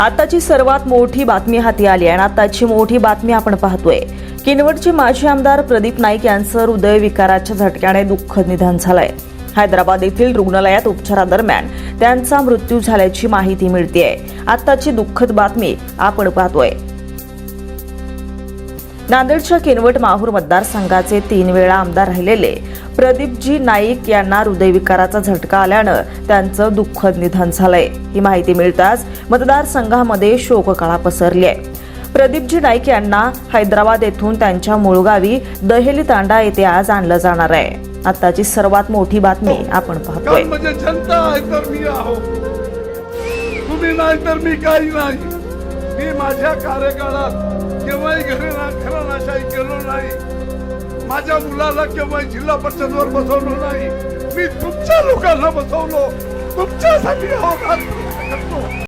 आताची सर्वात मोठी बातमी हाती आली आणि आताची मोठी बातमी आपण पाहतोय. किनवटचे माजी आमदार प्रदीप नाईक यांचं हृदयविकाराच्या झटक्याने दुःखद निधन झालंय. हैदराबाद येथील रुग्णालयात उपचारादरम्यान त्यांचा मृत्यू झाल्याची माहिती मिळते आताची दुःखद बातमी आपण पाहतोय. नांदेडच्या किनवट माहूर मतदारसंघाचे तीन वेळा आमदार राहिलेले प्रदीपजी नाईक यांना हृदयविकाराचा झटका आल्यानं त्यांचं दुःखद निधन झालंय. ही माहिती मिळताच मतदारसंघामध्ये शोककळा पसरली आहे प्रदीपजी नाईक यांना हैदराबाद येथून त्यांच्या मूळगावी दहेली तांडा येथे आज आणलं जाणार आहे. आताची सर्वात मोठी बातमी आपण पाहतोय. म्हणजे तुम्ही नाही तर मी काही नाही. मी माझ्या कार्यकाळात केव्हाही घरी ना नाही माझ्या मुलाला केव्हाही जिल्हा परिषदवर बसवलं नाही. मी तुमच्या लोकांना बसवलो. तुमच्यासाठी आहो